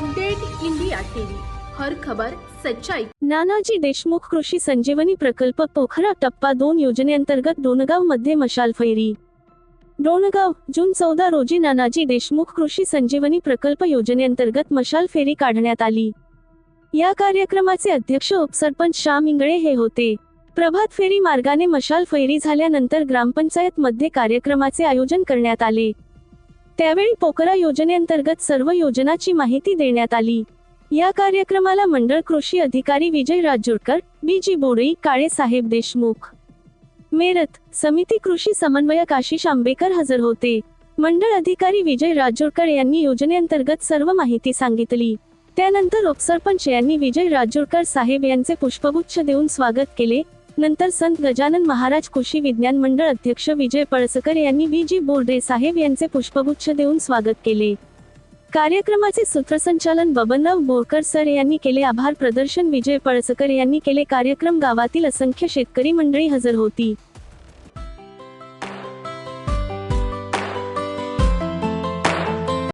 Update India TV. हर खबर सच्चाई. नानाजी देशमुख कृषी संजीवनी प्रकल्प पोखरा टप्पा दोन योजनेअंतर्गत डोणगावमध्ये मशाल फैरी. डोणगाव जून चौदा रोजी नानाजी देशमुख कृषी संजीवनी प्रकल्प योजनेअंतर्गत मशाल फेरी काढण्यात आली. या कार्यक्रमाचे अध्यक्ष उपसरपंच श्याम इंगळे हे होते. प्रभात फेरी मार्गाने मशाल फैरी झाल्यानंतर ग्रामपंचायत मध्ये कार्यक्रमाचे आयोजन करण्यात आले. त्यावेळी पोकरा योजनेअंतर्गत सर्व योजनाची माहिती देण्यात आली. या कार्यक्रमाला मंडळ कृषी अधिकारी विजय राजूरकर बी जी बोरई काळे साहेब देशमुख. मेरत समिती कृषी समन्वयक आशिष आंबेकर हजर होते. मंडळ अधिकारी विजय राजूरकर यांनी योजनेअंतर्गत सर्व माहिती सांगितली. त्यानंतर उपसरपंच यांनी विजय राजूरकर साहेब यांचे पुष्पगुच्छ देऊन स्वागत केले. नंतर संत गजानन महाराज कृषी विज्ञान मंडळ अध्यक्ष विजय पळसकर यांनी बी जी. बोर्डे साहेब यांचे पुष्पगुच्छ देऊन स्वागत केले. कार्यक्रमाचे सूत्रसंचालन बबनराव बोरकर सर यांनी केले. आभार प्रदर्शन विजय पळसकर यांनी केले. कार्यक्रम गावातील असंख्य शेतकरी मंडळी हजर होती.